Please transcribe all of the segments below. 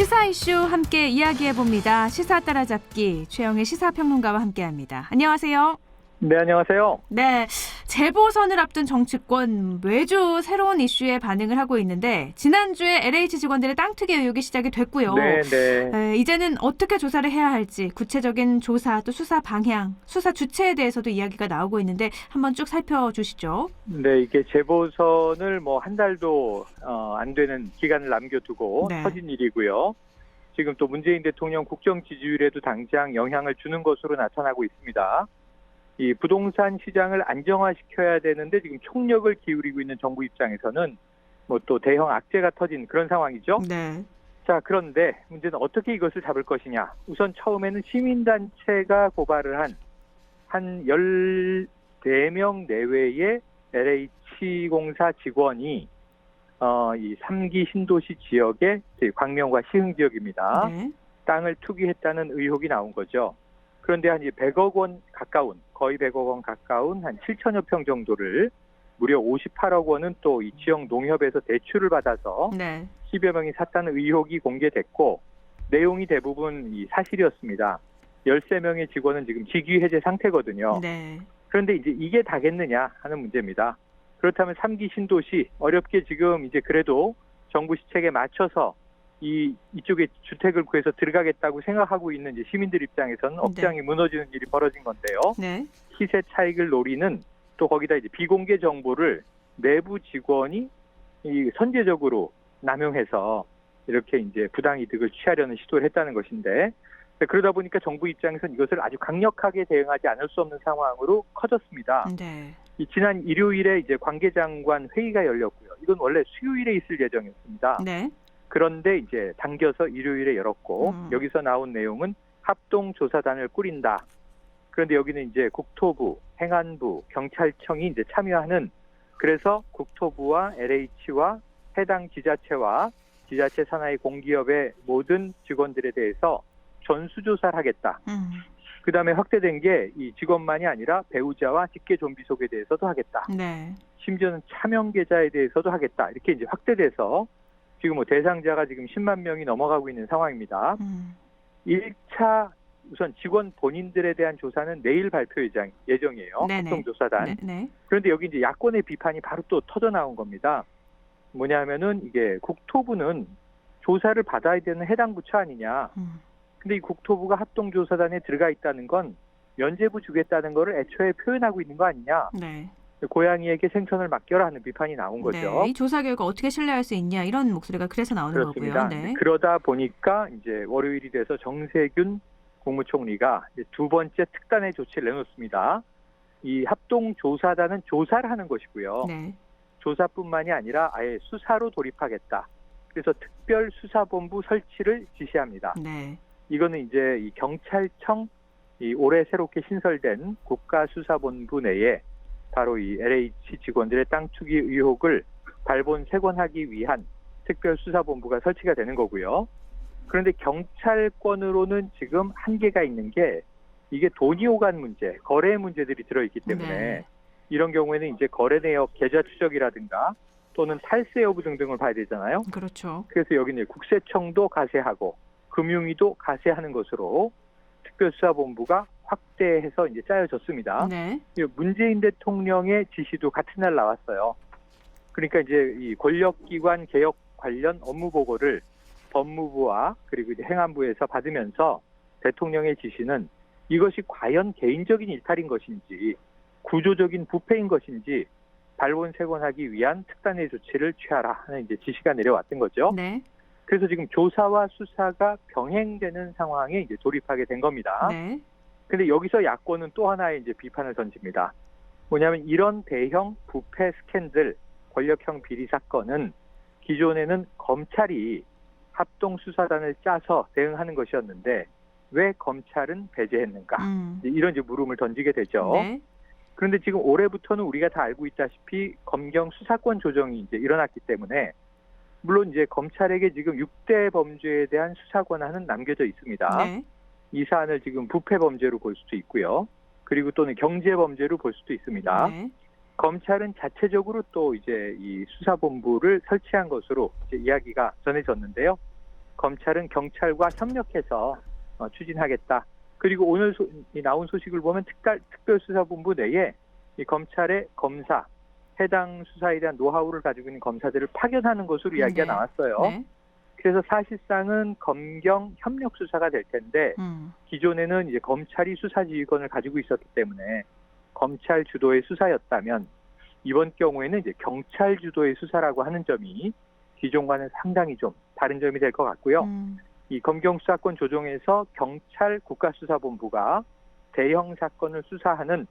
시사 이슈 함께 이야기해 봅니다. 시사 따라잡기 최영의 시사평론가와 함께합니다. 안녕하세요. 네, 안녕하세요. 네, 재보선을 앞둔 정치권 매주 새로운 이슈에 반응을 하고 있는데 지난주에 LH 직원들의 땅 투기 의혹이 시작이 됐고요. 네, 네. 에, 이제는 어떻게 조사를 해야 할지 구체적인 조사 또 수사 방향, 수사 주체에 대해서도 이야기가 나오고 있는데 한번 쭉 살펴주시죠. 네, 이게 재보선을 뭐 한 달도 어, 안 되는 기간을 남겨두고 네. 터진 일이고요. 지금 또 문재인 대통령 국정 지지율에도 당장 영향을 주는 것으로 나타나고 있습니다. 이 부동산 시장을 안정화시켜야 되는데 지금 총력을 기울이고 있는 정부 입장에서는 뭐 또 대형 악재가 터진 그런 상황이죠. 네. 자, 그런데 문제는 어떻게 이것을 잡을 것이냐. 우선 처음에는 시민단체가 고발을 한, 한 14명 내외의 LH공사 직원이, 어, 이 3기 신도시 지역의 광명과 시흥 지역입니다. 네. 땅을 투기했다는 의혹이 나온 거죠. 그런데 한 100억 원 가까운, 거의 100억 원 가까운 한 7천여 평 정도를 무려 58억 원은 또 이 지역 농협에서 대출을 받아서 네. 10여 명이 샀다는 의혹이 공개됐고 내용이 대부분 이 사실이었습니다. 13명의 직원은 지금 직위 해제 상태거든요. 네. 그런데 이제 이게 다겠느냐 하는 문제입니다. 그렇다면 3기 신도시 어렵게 지금 이제 그래도 정부 시책에 맞춰서 이 이쪽에 주택을 구해서 들어가겠다고 생각하고 있는 이제 시민들 입장에서는 업장이 무너지는 일이 벌어진 건데요. 네. 시세 차익을 노리는 또 거기다 이제 비공개 정보를 내부 직원이 이 선제적으로 남용해서 이렇게 이제 부당 이득을 취하려는 시도를 했다는 것인데 그러다 보니까 정부 입장에서는 이것을 아주 강력하게 대응하지 않을 수 없는 상황으로 커졌습니다. 네. 이 지난 일요일에 이제 관계장관 회의가 열렸고요. 이건 원래 수요일에 있을 예정이었습니다. 네. 그런데 이제 당겨서 일요일에 열었고 음. 여기서 나온 내용은 합동 조사단을 꾸린다. 그런데 여기는 이제 국토부, 행안부, 경찰청이 이제 참여하는 그래서 국토부와 LH와 해당 지자체와 지자체 산하의 공기업의 모든 직원들에 대해서 전수조사를 하겠다. 음. 그 다음에 확대된 게 이 직원만이 아니라 배우자와 직계 좀비 속에 대해서도 하겠다. 네. 심지어는 차명 계좌에 대해서도 하겠다. 이렇게 이제 확대돼서 지금 뭐 대상자가 지금 10만 명이 넘어가고 있는 상황입니다. 음. 1차 우선 직원 본인들에 대한 조사는 내일 발표 예정, 예정이에요. 합동조사단. 네. 네. 그런데 여기 이제 야권의 비판이 바로 또 터져 나온 겁니다. 뭐냐면은 이게 국토부는 조사를 받아야 되는 해당 부처 아니냐. 음. 근데 이 국토부가 합동조사단에 들어가 있다는 건 면제부 주겠다는 거를 애초에 표현하고 있는 거 아니냐. 네. 고양이에게 생선을 맡겨라 하는 비판이 나온 거죠. 네. 이 조사 결과 어떻게 신뢰할 수 있냐 이런 목소리가 그래서 나오는 그렇습니다. 거고요. 네. 그러다 보니까 이제 월요일이 돼서 정세균 국무총리가 두 번째 특단의 조치를 내놓습니다. 이 합동 조사단은 조사를 하는 것이고요. 네. 조사뿐만이 아니라 아예 수사로 돌입하겠다. 그래서 특별 수사본부 설치를 지시합니다. 네. 이거는 이제 이 경찰청 이 올해 새롭게 신설된 국가수사본부 내에 바로 이 LH 직원들의 땅 투기 의혹을 발본색원하기 위한 특별수사본부가 설치가 되는 거고요. 그런데 경찰권으로는 지금 한계가 있는 게 이게 돈이 오간 문제, 거래 문제들이 들어있기 때문에 네. 이런 경우에는 이제 거래 내역 계좌 추적이라든가 또는 탈세 여부 등등을 봐야 되잖아요. 그렇죠. 그래서 여기는 국세청도 가세하고 금융위도 가세하는 것으로 특별수사본부가 확대해서 이제 짜여졌습니다. 네. 이 문재인 대통령의 지시도 같은 날 나왔어요. 그러니까 이제 이 권력기관 개혁 관련 업무 보고를 법무부와 그리고 이제 행안부에서 받으면서 대통령의 지시는 이것이 과연 개인적인 일탈인 것인지 구조적인 부패인 것인지 발본색원하기 위한 특단의 조치를 취하라 하는 이제 지시가 내려왔던 거죠. 네. 그래서 지금 조사와 수사가 병행되는 상황에 이제 돌입하게 된 겁니다. 네. 근데 여기서 야권은 또 하나의 이제 비판을 던집니다. 뭐냐면 이런 대형 부패 스캔들, 권력형 비리 사건은 기존에는 검찰이 합동 수사단을 짜서 대응하는 것이었는데 왜 검찰은 배제했는가? 음. 이런 이제 물음을 던지게 되죠. 네. 그런데 지금 올해부터는 우리가 다 알고 있다시피 검경 수사권 조정이 이제 일어났기 때문에 물론 이제 검찰에게 지금 6대 범죄에 대한 수사 권한은 남겨져 있습니다. 네. 이 사안을 지금 부패 범죄로 볼 수도 있고요. 그리고 또는 경제 범죄로 볼 수도 있습니다. 네. 검찰은 자체적으로 또 이제 이 수사본부를 설치한 것으로 이제 이야기가 전해졌는데요. 검찰은 경찰과 협력해서 어, 추진하겠다. 그리고 오늘 소- 이 나온 소식을 보면 특별, 특별수사본부 내에 이 검찰의 검사, 해당 수사에 대한 노하우를 가지고 있는 검사들을 파견하는 것으로 이야기가 네. 나왔어요. 네. 그래서 사실상은 검경 협력 수사가 될 텐데 음. 기존에는 이제 검찰이 수사 지휘권을 가지고 있었기 때문에 검찰 주도의 수사였다면 이번 경우에는 이제 경찰 주도의 수사라고 하는 점이 기존과는 상당히 좀 다른 점이 될 것 같고요. 음. 이 검경 수사권 조정에서 경찰 국가수사본부가 대형 사건을 수사하는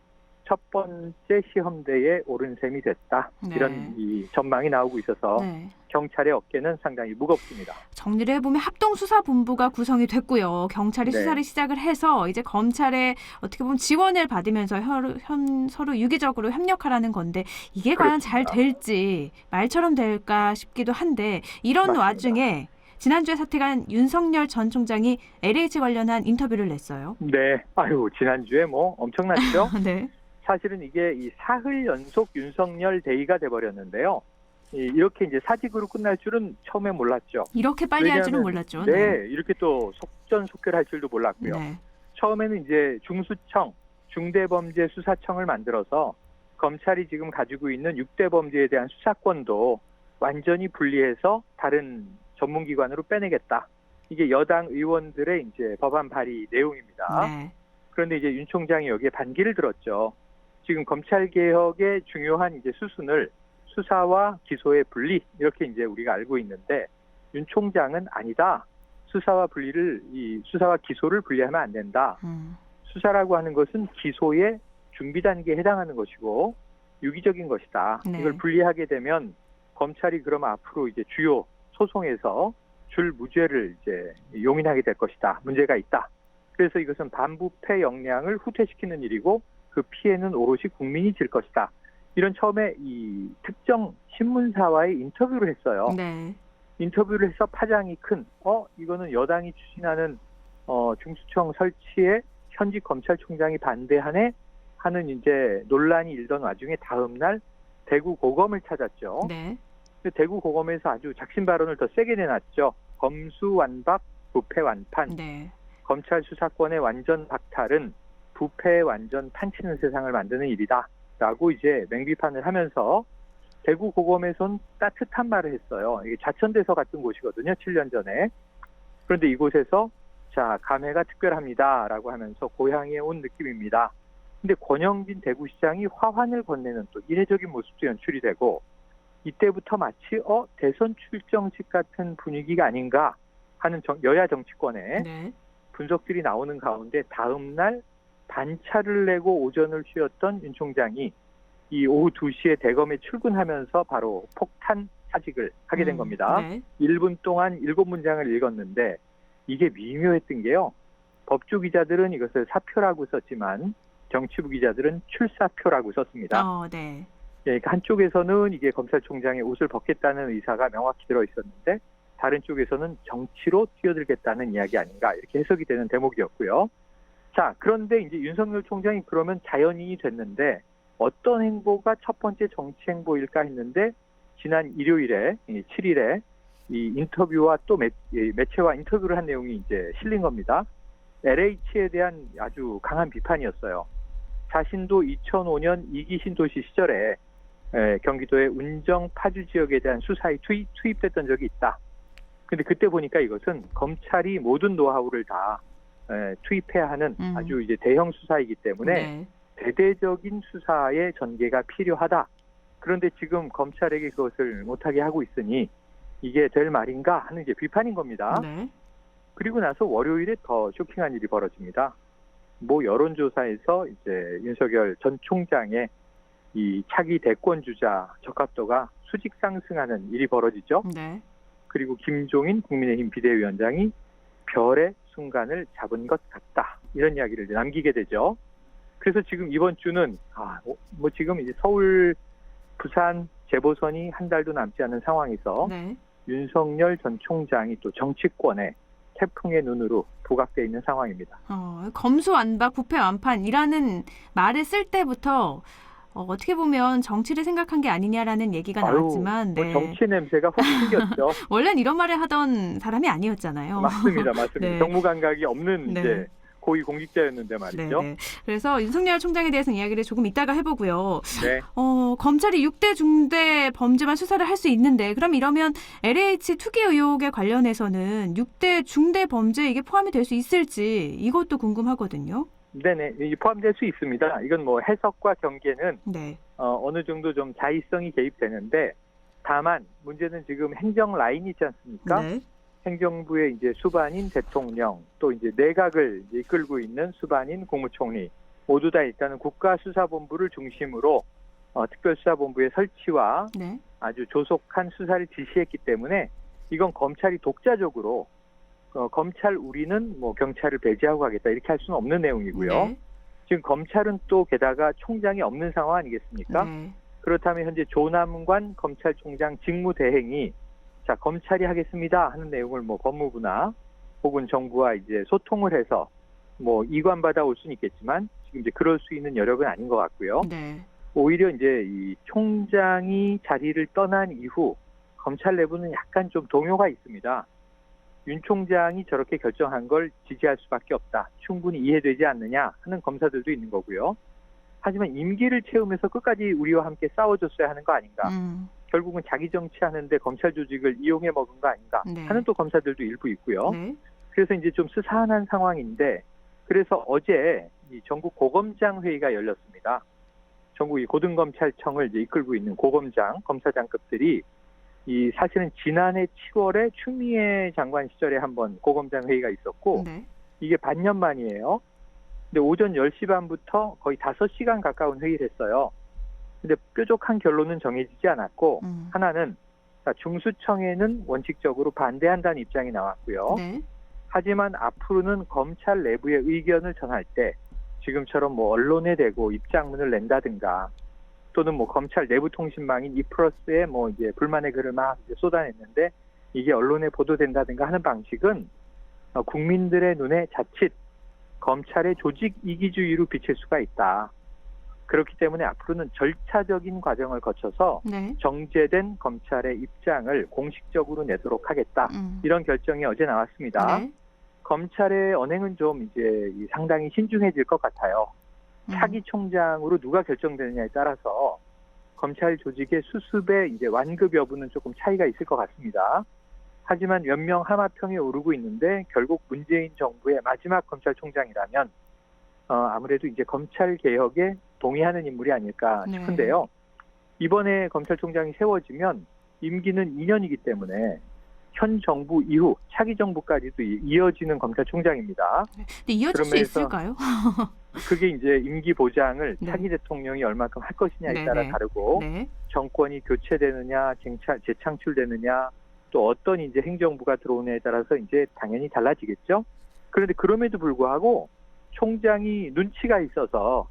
첫 번째 시험대에 오른 셈이 됐다. 네. 이런 이 전망이 나오고 있어서 네. 경찰의 어깨는 상당히 무겁습니다. 정리를 해보면 합동수사본부가 구성이 됐고요. 경찰이 네. 수사를 시작을 해서 이제 검찰의 어떻게 보면 지원을 받으면서 혀- 현- 서로 유기적으로 협력하라는 건데 이게 과연 잘 그렇습니다. 될지 말처럼 될까 싶기도 한데 이런 맞습니다. 와중에 지난주에 사퇴한 윤석열 전 총장이 LH 관련한 인터뷰를 냈어요. 네. 아유, 지난주에 뭐 엄청났죠? 네. 사실은 이게 이 사흘 연속 윤석열 데이가 돼버렸는데요. 이- 이렇게 이제 사직으로 끝날 줄은 처음에 몰랐죠. 이렇게 빨리 할 줄은 왜냐하면- 몰랐죠. 네, 이렇게 또 속전속결할 줄도 몰랐고요. 네. 처음에는 이제 중수청, 중대범죄수사청을 만들어서 검찰이 지금 가지고 있는 6대 범죄에 대한 수사권도 완전히 분리해서 다른 전문기관으로 빼내겠다. 이게 여당 의원들의 이제 법안 발의 내용입니다. 네. 그런데 이제 윤 총장이 여기에 반기를 들었죠. 지금 검찰 개혁의 중요한 이제 수순을 수사와 기소의 분리 이렇게 이제 우리가 알고 있는데 윤 총장은 아니다. 수사와 분리를 이 수사와 기소를 분리하면 안 된다. 음. 수사라고 하는 것은 기소의 준비 단계에 해당하는 것이고 유기적인 것이다. 네. 이걸 분리하게 되면 검찰이 그러면 앞으로 이제 주요 소송에서 줄 무죄를 이제 용인하게 될 것이다. 문제가 있다. 그래서 이것은 반부패 역량을 후퇴시키는 일이고 그 피해는 오롯이 국민이 질 것이다. 이런 처음에 이 특정 신문사와의 인터뷰를 했어요. 네. 인터뷰를 해서 파장이 큰, 어, 이거는 여당이 추진하는, 어, 중수청 설치에 현직 검찰총장이 반대하네? 하는 이제 논란이 일던 와중에 다음날 대구 고검을 찾았죠. 네. 대구 고검에서 아주 작심 발언을 더 세게 내놨죠. 검수 완박, 부패 완판, 네. 검찰 수사권의 완전 박탈은 부패 완전 판치는 세상을 만드는 일이다. 라고 이제 맹비판을 하면서 대구 고검에선 따뜻한 말을 했어요. 이게 자천대서 같은 곳이거든요. 7년 전에. 그런데 이곳에서 자, 감회가 특별합니다. 라고 하면서 고향에 온 느낌입니다. 근데 권영진 대구시장이 화환을 건네는 또 이례적인 모습도 연출이 되고 이때부터 마치 어 대선 출정식 같은 분위기가 아닌가 하는 정- 여야 정치권에 네. 분석들이 나오는 가운데 다음 날 반차를 내고 오전을 쉬었던 윤 총장이 이 오후 2시에 대검에 출근하면서 바로 폭탄 사직을 하게 된 음, 겁니다. 네. 1분 동안 7문장을 읽었는데 이게 미묘했던 게요. 법조 기자들은 이것을 사표라고 썼지만 정치부 기자들은 출사표라고 썼습니다. 어, 네. 예, 그러니까 한쪽에서는 이게 검찰총장의 옷을 벗겠다는 의사가 명확히 들어 있었는데 다른 쪽에서는 정치로 뛰어들겠다는 이야기 아닌가 이렇게 해석이 되는 대목이었고요. 자, 그런데 이제 윤석열 총장이 그러면 자연인이 됐는데 어떤 행보가 첫 번째 정치 행보일까 했는데 지난 일요일에 7일에 이 인터뷰와 또 매, 이 매체와 인터뷰를 한 내용이 이제 실린 겁니다. LH에 대한 아주 강한 비판이었어요. 자신도 2005년 이기 신도시 시절에 에, 경기도의 운정 파주 지역에 대한 수사에 투입, 투입됐던 적이 있다. 근데 그때 보니까 이것은 검찰이 모든 노하우를 다 에, 투입해야 하는 음. 아주 이제 대형 수사이기 때문에 네. 대대적인 수사의 전개가 필요하다. 그런데 지금 검찰에게 그것을 못하게 하고 있으니 이게 될 말인가 하는 이제 비판인 겁니다. 네. 그리고 나서 월요일에 더 쇼킹한 일이 벌어집니다. 모 여론조사에서 이제 윤석열 전 총장의 이 차기 대권 주자 적합도가 수직 상승하는 일이 벌어지죠. 네. 그리고 김종인 국민의힘 비대위원장이 별의 순간을 잡은 것 같다. 이런 이야기를 남기게 되죠. 그래서 지금 이번 주는 아, 뭐 지금 이제 서울, 부산 재보선이 한 달도 남지 않은 상황에서 네. 윤석열 전 총장이 또 정치권에 태풍의 눈으로 부각돼 있는 상황입니다. 어, 검수완박 부패완판이라는 말을 쓸 때부터 어, 어떻게 보면 정치를 생각한 게 아니냐라는 얘기가 아유, 나왔지만 뭐 네. 정치 냄새가 확 풍겼죠. 원래는 이런 말을 하던 사람이 아니었잖아요. 맞습니다, 맞습니다. 네. 정무 감각이 없는 네. 이제 고위 공직자였는데 말이죠. 네, 네. 그래서 윤석열 총장에 대해서 이야기를 조금 이따가 해보고요. 네. 어, 검찰이 6대 중대 범죄만 수사를 할 수 있는데 그럼 이러면 LH 투기 의혹에 관련해서는 6대 중대 범죄 이게 포함이 될 수 있을지 이것도 궁금하거든요. 네네, 이 포함될 수 있습니다. 이건 뭐 해석과 경계는 네. 어, 어느 정도 좀 자의성이 개입되는데 다만 문제는 지금 행정 라인이 있지 않습니까? 네. 행정부의 이제 수반인 대통령 또 이제 내각을 이제 이끌고 있는 수반인 국무총리 모두 다 일단은 국가수사본부를 중심으로 어, 특별수사본부의 설치와 네. 아주 조속한 수사를 지시했기 때문에 이건 검찰이 독자적으로 어, 검찰 우리는 뭐 경찰을 배제하고 가겠다 이렇게 할 수는 없는 내용이고요. 네. 지금 검찰은 또 게다가 총장이 없는 상황 아니겠습니까? 네. 그렇다면 현재 조남관 검찰총장 직무대행이 자 검찰이 하겠습니다 하는 내용을 뭐 법무부나 혹은 정부와 이제 소통을 해서 뭐 이관받아 올 수는 있겠지만 지금 이제 그럴 수 있는 여력은 아닌 것 같고요. 네. 오히려 이제 이 총장이 자리를 떠난 이후 검찰 내부는 약간 좀 동요가 있습니다. 윤 총장이 저렇게 결정한 걸 지지할 수밖에 없다. 충분히 이해되지 않느냐 하는 검사들도 있는 거고요. 하지만 임기를 채우면서 끝까지 우리와 함께 싸워줬어야 하는 거 아닌가. 음. 결국은 자기 정치하는데 검찰 조직을 이용해 먹은 거 아닌가 네. 하는 또 검사들도 일부 있고요. 네. 그래서 이제 좀 스산한 상황인데 그래서 어제 이 전국 고검장 회의가 열렸습니다. 전국 이 고등검찰청을 이제 이끌고 있는 고검장 검사장급들이 이 사실은 지난해 7월에 추미애 장관 시절에 한번 고검장 회의가 있었고 네. 이게 반년 만이에요. 근데 오전 10시 반부터 거의 5시간 가까운 회의를 했어요. 근데 뾰족한 결론은 정해지지 않았고 음. 하나는 자, 중수청에는 원칙적으로 반대한다는 입장이 나왔고요. 네. 하지만 앞으로는 검찰 내부의 의견을 전할 때 지금처럼 뭐 언론에 대고 입장문을 낸다든가 또는 뭐 검찰 내부 통신망인 이플러스에 뭐 이제 불만의 글을 막 쏟아냈는데 이게 언론에 보도된다든가 하는 방식은 어, 국민들의 눈에 자칫 검찰의 조직 이기주의로 비칠 수가 있다. 그렇기 때문에 앞으로는 절차적인 과정을 거쳐서 네. 정제된 검찰의 입장을 공식적으로 내도록 하겠다. 음. 이런 결정이 어제 나왔습니다. 네. 검찰의 언행은 좀 이제 이 상당히 신중해질 것 같아요. 음. 차기 총장으로 누가 결정되느냐에 따라서 검찰 조직의 수습의 이제 완급 여부는 조금 차이가 있을 것 같습니다. 하지만 몇명 하마평에 오르고 있는데 결국 문재인 정부의 마지막 검찰총장이라면 어, 아무래도 이제 검찰 개혁에 동의하는 인물이 아닐까 네. 싶은데요. 이번에 검찰총장이 세워지면 임기는 2년이기 때문에 현 정부 이후 차기 정부까지도 이- 이어지는 검찰총장입니다. 근데 이어질 수 있을까요? 그게 이제 임기 보장을 네. 차기 대통령이 얼마큼 할 것이냐에 네, 따라 네. 다르고 네. 정권이 교체되느냐, 쟁차, 재창출되느냐, 또 어떤 이제 행정부가 들어오느냐에 따라서 이제 당연히 달라지겠죠. 그런데 그럼에도 불구하고 총장이 눈치가 있어서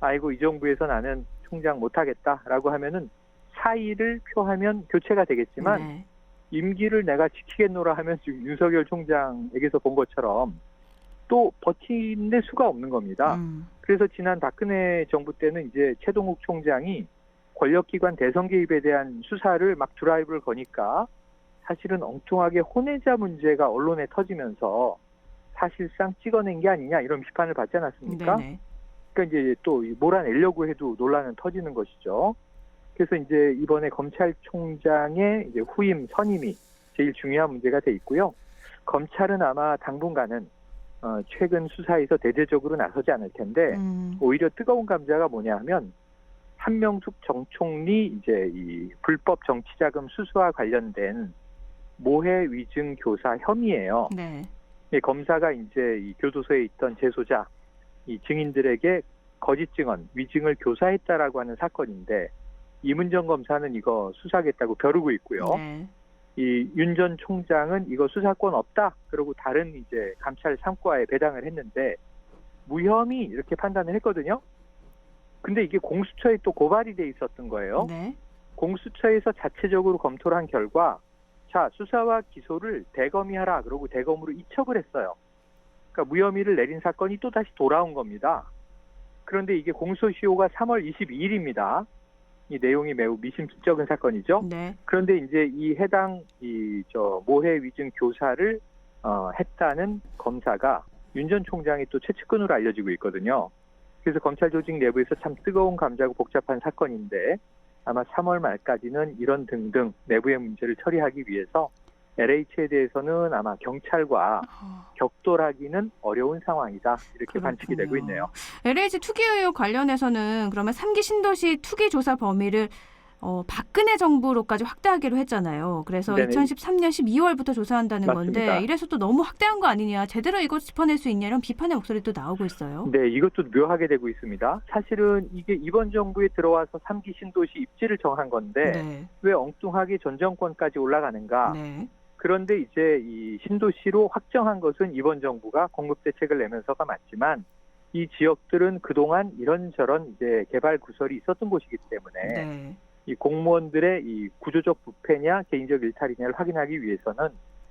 아이고 이 정부에서 나는 총장 못하겠다라고 하면은 사의를 표하면 교체가 되겠지만 네. 임기를 내가 지키겠노라 하면 지금 윤석열 총장에게서 본 것처럼 또 버티는 수가 없는 겁니다. 음. 그래서 지난 박근혜 정부 때는 이제 최동욱 총장이 권력기관 대선 개입에 대한 수사를 막 드라이브를 거니까 사실은 엉뚱하게 혼외자 문제가 언론에 터지면서 사실상 찍어낸 게 아니냐 이런 비판을 받지 않았습니까? 네네. 그러니까 이제 또 몰아내려고 해도 논란은 터지는 것이죠. 그래서 이제 이번에 검찰총장의 이제 후임 선임이 제일 중요한 문제가 돼 있고요. 검찰은 아마 당분간은 어, 최근 수사에서 대대적으로 나서지 않을 텐데 음. 오히려 뜨거운 감자가 뭐냐 하면 한명숙 정 총리 이제 이 불법 정치자금 수수와 관련된 모해 위증 교사 혐의예요. 네. 이 검사가 이제 이 교도소에 있던 재소자 이 증인들에게 거짓 증언, 위증을 교사했다라고 하는 사건인데 이문정 검사는 이거 수사하겠다고 벼르고 있고요. 네. 이 윤 전 총장은 이거 수사권 없다. 그러고 다른 이제 감찰 3과에 배당을 했는데 무혐의 이렇게 판단을 했거든요. 근데 이게 공수처에 또 고발이 돼 있었던 거예요. 네. 공수처에서 자체적으로 검토를 한 결과 자 수사와 기소를 대검이 하라 그러고 대검으로 이첩을 했어요. 그러니까 무혐의를 내린 사건이 또 다시 돌아온 겁니다. 그런데 이게 공소시효가 3월 22일입니다. 이 내용이 매우 미심쩍은 사건이죠. 네. 그런데 이제 이 해당 이 저 모해 위증 교사를 어, 했다는 검사가 윤 전 총장이 또 최측근으로 알려지고 있거든요. 그래서 검찰 조직 내부에서 참 뜨거운 감자고 복잡한 사건인데 아마 3월 말까지는 이런 등등 내부의 문제를 처리하기 위해서 LH에 대해서는 아마 경찰과 어, 격돌하기는 어려운 상황이다 이렇게 그렇군요. 관측이 되고 있네요. LH 투기 의혹 관련해서는 그러면 3기 신도시 투기 조사 범위를 어, 박근혜 정부로까지 확대하기로 했잖아요. 그래서 네네. 2013년 12월부터 조사한다는 맞습니다. 건데 이래서 또 너무 확대한 거 아니냐, 제대로 이거 짚어낼 수 있냐 이런 비판의 목소리도 나오고 있어요. 네, 이것도 묘하게 되고 있습니다. 사실은 이게 이번 정부에 들어와서 3기 신도시 입지를 정한 건데 네. 왜 엉뚱하게 전 정권까지 올라가는가? 네. 그런데 이제 이 신도시로 확정한 것은 이번 정부가 공급 대책을 내면서가 맞지만 이 지역들은 그동안 이런저런 이제 개발 구설이 있었던 곳이기 때문에 네. 이 공무원들의 이 구조적 부패냐 개인적 일탈이냐를 확인하기 위해서는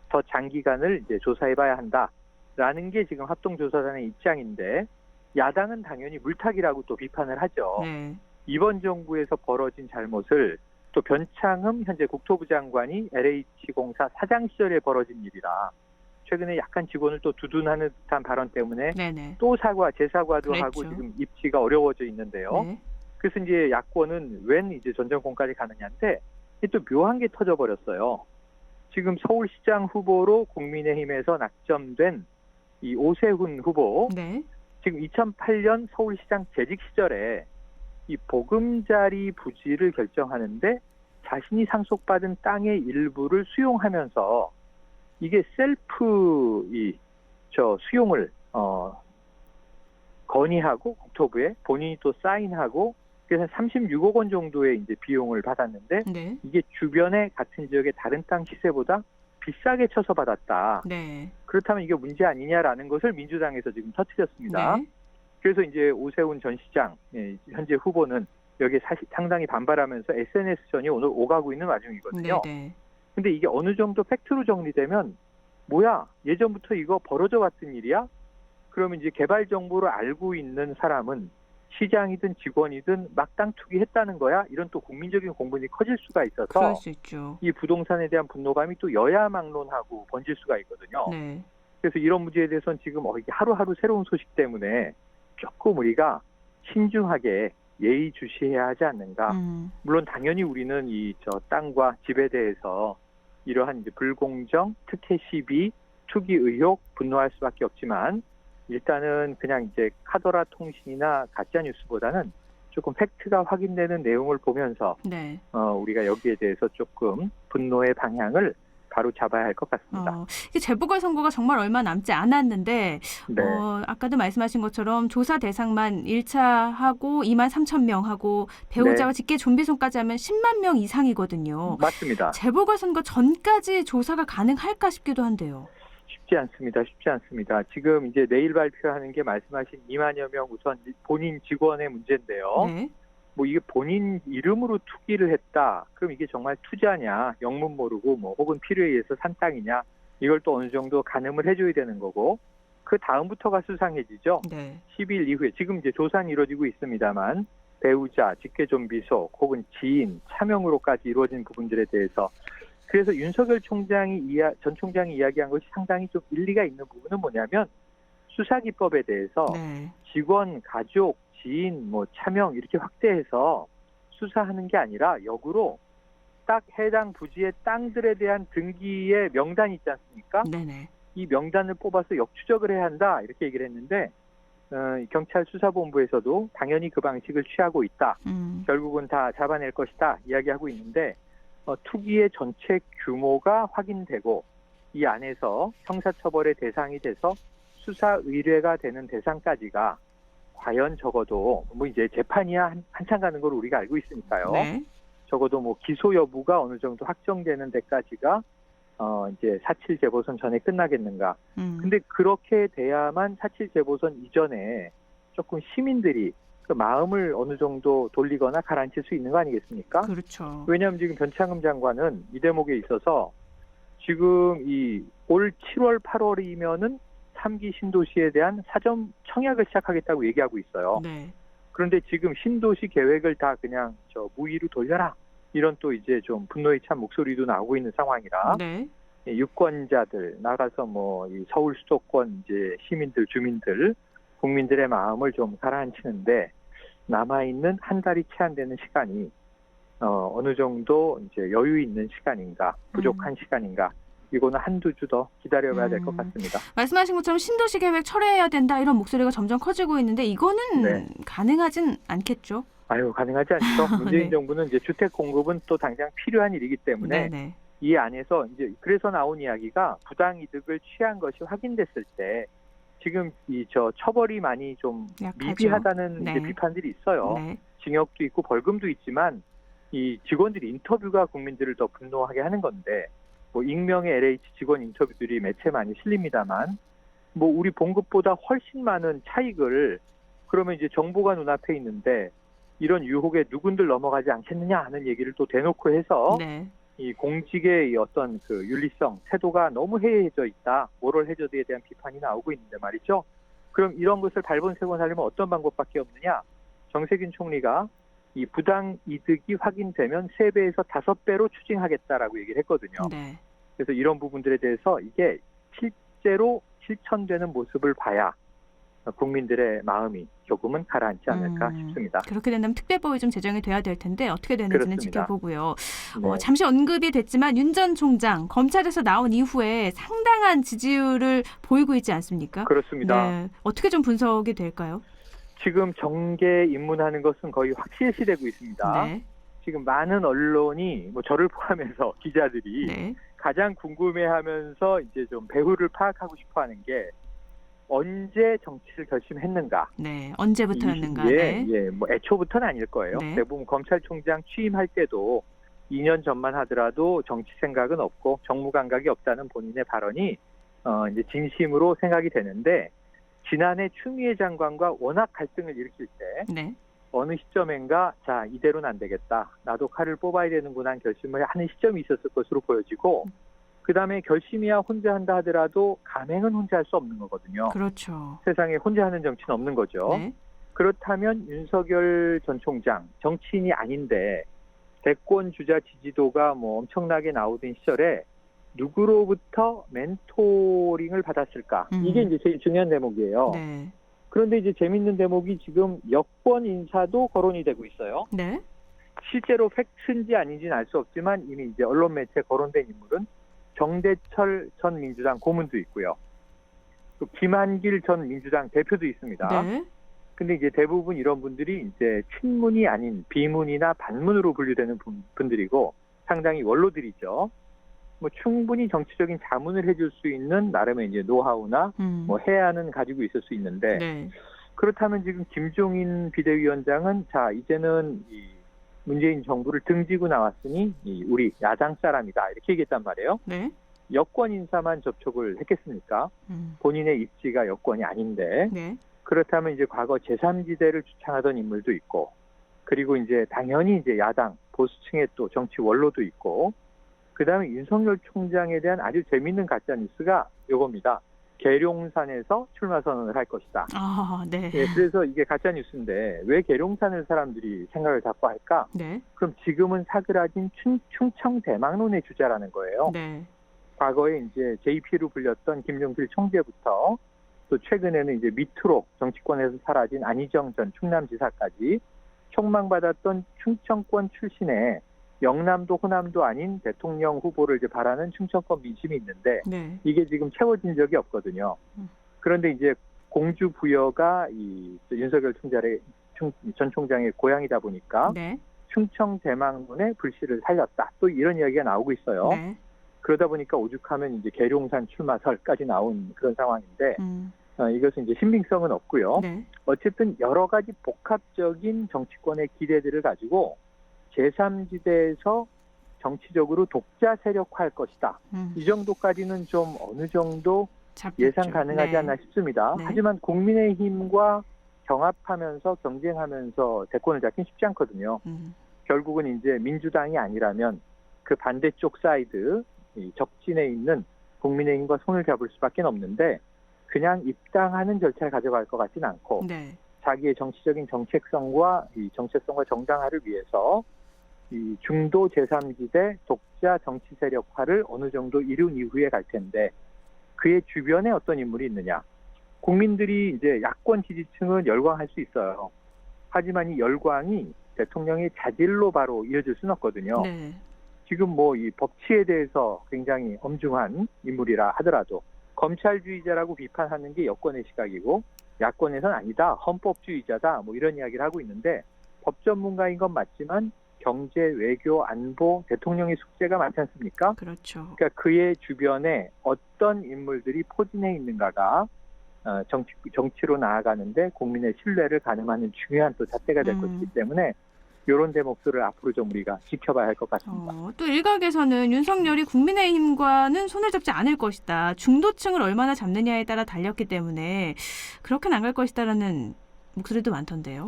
더 장기간을 이제 조사해봐야 한다라는 게 지금 합동조사단의 입장인데 야당은 당연히 물타기라고 또 비판을 하죠. 네. 이번 정부에서 벌어진 잘못을 또 변창흠 현재 국토부 장관이 LH공사 사장 시절에 벌어진 일이라 최근에 약간 직원을 또 두둔하는 듯한 발언 때문에 네. 네. 또 사과 재사과도 그랬죠. 하고 지금 입지가 어려워져 있는데요. 네. 그래서 이제 야권은 웬 이제 전 정권까지 가느냐인데 또 묘한 게 터져 버렸어요. 지금 서울시장 후보로 국민의힘에서 낙점된 이 오세훈 후보 네. 지금 2008년 서울시장 재직 시절에 이 보금자리 부지를 결정하는데 자신이 상속받은 땅의 일부를 수용하면서 이게 셀프 이저 수용을 어 건의하고 국토부에 본인이 또 사인하고 그래서 36억 원 정도의 이제 비용을 받았는데 네. 이게 주변의 같은 지역의 다른 땅 시세보다 비싸게 쳐서 받았다. 네. 그렇다면 이게 문제 아니냐라는 것을 민주당에서 지금 터뜨렸습니다. 네. 그래서 이제 오세훈 전 시장 예, 현재 후보는 여기에 사실 상당히 반발하면서 SNS전이 오늘 오가고 있는 와중이거든요. 네. 네. 근데 이게 어느 정도 팩트로 정리되면 뭐야 예전부터 이거 벌어져 왔던 일이야? 그러면 이제 개발 정보를 알고 있는 사람은 시장이든 직원이든 막당 투기했다는 거야? 이런 또 국민적인 공분이 커질 수가 있어서 수. 이 부동산에 대한 분노감이 또 여야 막론하고 번질 수가 있거든요. 네. 그래서 이런 문제에 대해서는 지금 어, 하루하루 새로운 소식 때문에 조금 우리가 신중하게 예의주시해야 하지 않는가. 음. 물론 당연히 우리는 이 저 땅과 집에 대해서 이러한 이제 불공정, 특혜 시비, 투기 의혹 분노할 수밖에 없지만 일단은 그냥 이제 카더라 통신이나 가짜 뉴스보다는 조금 팩트가 확인되는 내용을 보면서 네. 어, 우리가 여기에 대해서 조금 분노의 방향을 바로 잡아야 할 것 같습니다. 어, 이게 재보궐 선거가 정말 얼마 남지 않았는데 네. 어, 아까도 말씀하신 것처럼 조사 대상만 1차 하고 2만 3천 명 하고 배우자와 네. 직계 좀비손까지 하면 10만 명 이상이거든요. 맞습니다. 재보궐 선거 전까지 조사가 가능할까 싶기도 한데요. 쉽지 않습니다. 쉽지 않습니다. 지금 이제 내일 발표하는 게 말씀하신 2만여 명 우선 본인 직원의 문제인데요. 네. 뭐 이게 본인 이름으로 투기를 했다. 그럼 이게 정말 투자냐, 영문 모르고 뭐 혹은 필요에 의해서 산 땅이냐. 이걸 또 어느 정도 가늠을 해줘야 되는 거고 그 다음부터가 수상해지죠. 네. 10일 이후에 지금 이제 조사는 이루어지고 있습니다만 배우자, 직계좀비속 혹은 지인, 차명으로까지 이루어진 부분들에 대해서 그래서 윤석열 총장이 이야, 전 총장이 이야기한 것이 상당히 좀 일리가 있는 부분은 뭐냐면 수사 기법에 대해서 네. 직원, 가족, 지인, 뭐 차명 이렇게 확대해서 수사하는 게 아니라 역으로 딱 해당 부지의 땅들에 대한 등기의 명단이 있지 않습니까? 네네. 이 명단을 뽑아서 역추적을 해야 한다 이렇게 얘기를 했는데 어, 경찰 수사본부에서도 당연히 그 방식을 취하고 있다. 음. 결국은 다 잡아낼 것이다 이야기하고 있는데 어, 투기의 전체 규모가 확인되고 이 안에서 형사처벌의 대상이 돼서 수사 의뢰가 되는 대상까지가 과연 적어도 뭐 이제 재판이야 한, 한참 가는 걸 우리가 알고 있으니까요. 네. 적어도 뭐 기소 여부가 어느 정도 확정되는 데까지가 어 이제 사칠 재보선 전에 끝나겠는가. 음. 근데 그렇게 돼야만 사칠 재보선 이전에 조금 시민들이 그 마음을 어느 정도 돌리거나 가라앉힐 수 있는 거 아니겠습니까? 그렇죠. 왜냐하면 지금 변창흠 장관은 이 대목에 있어서 지금 이 올 7월 8월이면은 3기 신도시에 대한 사전 청약을 시작하겠다고 얘기하고 있어요. 네. 그런데 지금 신도시 계획을 다 그냥 저 무위로 돌려라. 이런 또 이제 좀 분노에 찬 목소리도 나오고 있는 상황이라 네. 예, 유권자들 나가서 뭐 이 서울 수도권 이제 시민들 주민들 국민들의 마음을 좀 가라앉히는데 남아 있는 한 달이 채 안 되는 시간이 어, 어느 정도 이제 여유 있는 시간인가 부족한 시간인가 이거는 한두 주 더 기다려봐야 될것 음. 같습니다. 말씀하신 것처럼 신도시 계획 철회해야 된다 이런 목소리가 점점 커지고 있는데 이거는 네. 가능하진 않겠죠. 아유 가능하지 않죠. 문재인 네. 정부는 이제 주택 공급은 또 당장 필요한 일이기 때문에 네네. 이 안에서 이제 그래서 나온 이야기가 부당 이득을 취한 것이 확인됐을 때 지금 이 저 처벌이 많이 좀 약하죠. 미비하다는 네. 이제 비판들이 있어요. 네. 징역도 있고 벌금도 있지만 이 직원들이 인터뷰가 국민들을 더 분노하게 하는 건데 뭐 익명의 LH 직원 인터뷰들이 매체 많이 실립니다만 뭐 우리 본 것보다 훨씬 많은 차익을 그러면 이제 정보가 눈앞에 있는데 이런 유혹에 누군들 넘어가지 않겠느냐 하는 얘기를 또 대놓고 해서 네. 이 공직의 이 어떤 그 윤리성, 태도가 너무 해이해져 있다. 모럴 해저드에 대한 비판이 나오고 있는데 말이죠. 그럼 이런 것을 발본색원 하려면 어떤 방법밖에 없느냐? 정세균 총리가 이 부당 이득이 확인되면 세배에서 다섯 배로 추징하겠다라고 얘기를 했거든요. 네. 그래서 이런 부분들에 대해서 이게 실제로 실천되는 모습을 봐야 국민들의 마음이 조금은 가라앉지 않을까 음, 싶습니다. 그렇게 된다면 특별법이 좀 제정이 돼야 될 텐데 어떻게 되는지는 그렇습니다. 지켜보고요. 네. 어, 잠시 언급이 됐지만 윤 전 총장 검찰에서 나온 이후에 상당한 지지율을 보이고 있지 않습니까? 그렇습니다. 네. 어떻게 좀 분석이 될까요? 지금 정계 입문하는 것은 거의 확실시되고 있습니다. 네. 지금 많은 언론이 뭐 저를 포함해서 기자들이 네. 가장 궁금해하면서 이제 좀 배후를 파악하고 싶어하는 게 언제 정치를 결심했는가? 네. 언제부터였는가? 예, 네. 예, 뭐 애초부터는 아닐 거예요. 네. 대부분 검찰총장 취임할 때도 2년 전만 하더라도 정치 생각은 없고 정무 감각이 없다는 본인의 발언이 어 이제 진심으로 생각이 되는데 지난해 추미애 장관과 워낙 갈등을 일으킬 때 네. 어느 시점인가 자 이대로는 안 되겠다 나도 칼을 뽑아야 되는구나 결심을 하는 시점이 있었을 것으로 보여지고 그 다음에 결심이야 혼자 한다 하더라도 감행은 혼자 할 수 없는 거거든요. 그렇죠. 세상에 혼자 하는 정치는 없는 거죠. 네. 그렇다면 윤석열 전 총장 정치인이 아닌데 대권 주자 지지도가 뭐 엄청나게 나오던 시절에 누구로부터 멘토링을 받았을까? 음. 이게 이제 제일 중요한 대목이에요. 네. 그런데 이제 재밌는 대목이 지금 여권 인사도 거론이 되고 있어요. 네. 실제로 팩트인지 아닌지는 알 수 없지만 이미 이제 언론 매체에 거론된 인물은 정대철 전 민주당 고문도 있고요. 또 김한길 전 민주당 대표도 있습니다. 네. 근데 이제 대부분 이런 분들이 이제 친문이 아닌 비문이나 반문으로 분류되는 분- 분들이고 상당히 원로들이죠. 뭐 충분히 정치적인 자문을 해줄 수 있는 나름의 이제 노하우나 음. 뭐 해안은 가지고 있을 수 있는데 네. 그렇다면 지금 김종인 비대위원장은 자 이제는 이 문재인 정부를 등지고 나왔으니 이 우리 야당 사람이다 이렇게 얘기했단 말이에요. 네. 여권 인사만 접촉을 했겠습니까? 음. 본인의 입지가 여권이 아닌데 네. 그렇다면 이제 과거 제3지대를 주창하던 인물도 있고 그리고 이제 당연히 이제 야당 보수층의 또 정치 원로도 있고 그다음에 윤석열 총장에 대한 아주 재밌는 가짜 뉴스가 요겁니다. 계룡산에서 출마 선언을 할 것이다. 아, 네. 예, 그래서 이게 가짜 뉴스인데 왜 계룡산을 사람들이 생각을 자꾸 할까? 네. 그럼 지금은 사그라진 충, 충청 대망론의 주자라는 거예요. 네. 과거에 이제 JP로 불렸던 김종필 총재부터 또 최근에는 이제 밑으로 정치권에서 사라진 안희정 전 충남지사까지 총망받았던 충청권 출신의 영남도 호남도 아닌 대통령 후보를 이제 바라는 충청권 민심이 있는데 네. 이게 지금 채워진 적이 없거든요. 음. 그런데 이제 공주 부여가 이 윤석열 총장의 충- 전 총장의 고향이다 보니까 네. 충청 대망론의 불씨를 살렸다. 또 이런 이야기가 나오고 있어요. 네. 그러다 보니까 오죽하면 이제 계룡산 출마설까지 나온 그런 상황인데 음. 어, 이것은 이제 신빙성은 없고요. 네. 어쨌든 여러 가지 복합적인 정치권의 기대들을 가지고 제3지대에서 정치적으로 독자 세력화할 것이다. 음. 이 정도까지는 좀 어느 정도 잡혔죠. 예상 가능하지 네. 않나 싶습니다. 네. 하지만 국민의힘과 경합하면서 경쟁하면서 대권을 잡긴 쉽지 않거든요. 음. 결국은 이제 민주당이 아니라면 그 반대쪽 사이드 이 적진에 있는 국민의힘과 손을 잡을 수밖에 없는데 그냥 입당하는 절차를 가져갈 것 같지는 않고 네. 자기의 정치적인 정책성과 이 정체성과 정당화를 위해서 이 중도 제3지대 독자 정치 세력화를 어느 정도 이룬 이후에 갈 텐데 그의 주변에 어떤 인물이 있느냐. 국민들이 이제 야권 지지층은 열광할 수 있어요. 하지만 이 열광이 대통령의 자질로 바로 이어질 수는 없거든요. 네. 지금 뭐 이 법치에 대해서 굉장히 엄중한 인물이라 하더라도 검찰주의자라고 비판하는 게 여권의 시각이고 야권에서는 아니다 헌법주의자다 뭐 이런 이야기를 하고 있는데 법 전문가인 건 맞지만 경제 외교 안보 대통령의 숙제가 많지 않습니까? 그렇죠. 그러니까 그의 주변에 어떤 인물들이 포진해 있는가가 어, 정치, 정치로 나아가는데 국민의 신뢰를 가늠하는 중요한 또 잣대가 될 음. 것이기 때문에 이런 대목들을 앞으로 좀 우리가 지켜봐야 할 것 같습니다. 어, 또 일각에서는 윤석열이 국민의힘과는 손을 잡지 않을 것이다. 중도층을 얼마나 잡느냐에 따라 달렸기 때문에 그렇게는 안 갈 것이다라는 목소리도 많던데요.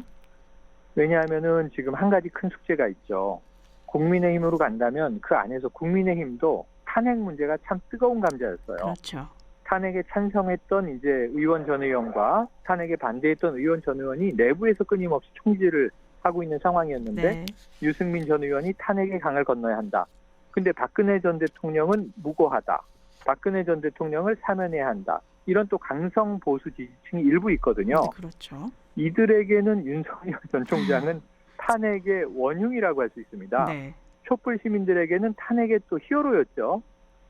왜냐하면은 지금 한 가지 큰 숙제가 있죠. 국민의힘으로 간다면 그 안에서 국민의힘도 탄핵 문제가 참 뜨거운 감자였어요. 그렇죠. 탄핵에 찬성했던 이제 의원 전 의원과 탄핵에 반대했던 의원 전 의원이 내부에서 끊임없이 총질을 하고 있는 상황이었는데 네. 유승민 전 의원이 탄핵의 강을 건너야 한다. 근데 박근혜 전 대통령은 무고하다. 박근혜 전 대통령을 사면해야 한다. 이런 또 강성 보수 지지층이 일부 있거든요. 네, 그렇죠. 이들에게는 윤석열 전 총장은 탄핵의 원흉이라고 할 수 있습니다. 네. 촛불 시민들에게는 탄핵의 또 히어로였죠.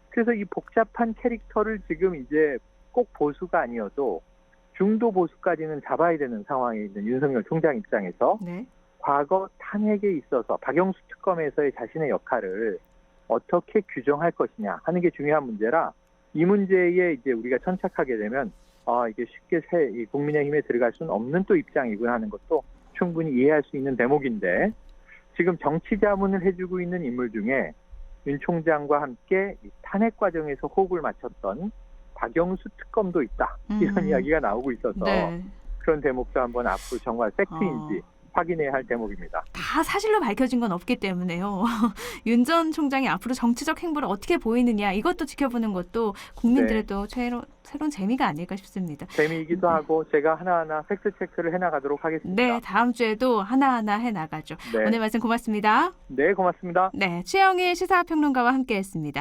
그래서 이 복잡한 캐릭터를 지금 이제 꼭 보수가 아니어도 중도 보수까지는 잡아야 되는 상황에 있는 윤석열 총장 입장에서 네. 과거 탄핵에 있어서 박영수 특검에서의 자신의 역할을 어떻게 규정할 것이냐 하는 게 중요한 문제라 이 문제에 이제 우리가 천착하게 되면 아 이게 쉽게 새, 이 국민의힘에 들어갈 수는 없는 또 입장이구나 하는 것도 충분히 이해할 수 있는 대목인데 지금 정치 자문을 해주고 있는 인물 중에 윤 총장과 함께 이 탄핵 과정에서 호흡을 맞췄던 박영수 특검도 있다 이런 음. 이야기가 나오고 있어서 네. 그런 대목도 한번 앞으로 정말 팩트인지 어. 확인해야 할 대목입니다. 다 사실로 밝혀진 건 없기 때문에요. 윤 전 총장이 앞으로 정치적 행보를 어떻게 보이느냐 이것도 지켜보는 것도 국민들의 네. 또 새로, 새로운 재미가 아닐까 싶습니다. 재미이기도 네. 하고 제가 하나하나 팩트 체크를 해나가도록 하겠습니다. 네, 다음 주에도 하나하나 해 나가죠. 네, 오늘 말씀 고맙습니다. 네, 고맙습니다. 네, 최영일 시사평론가와 함께했습니다.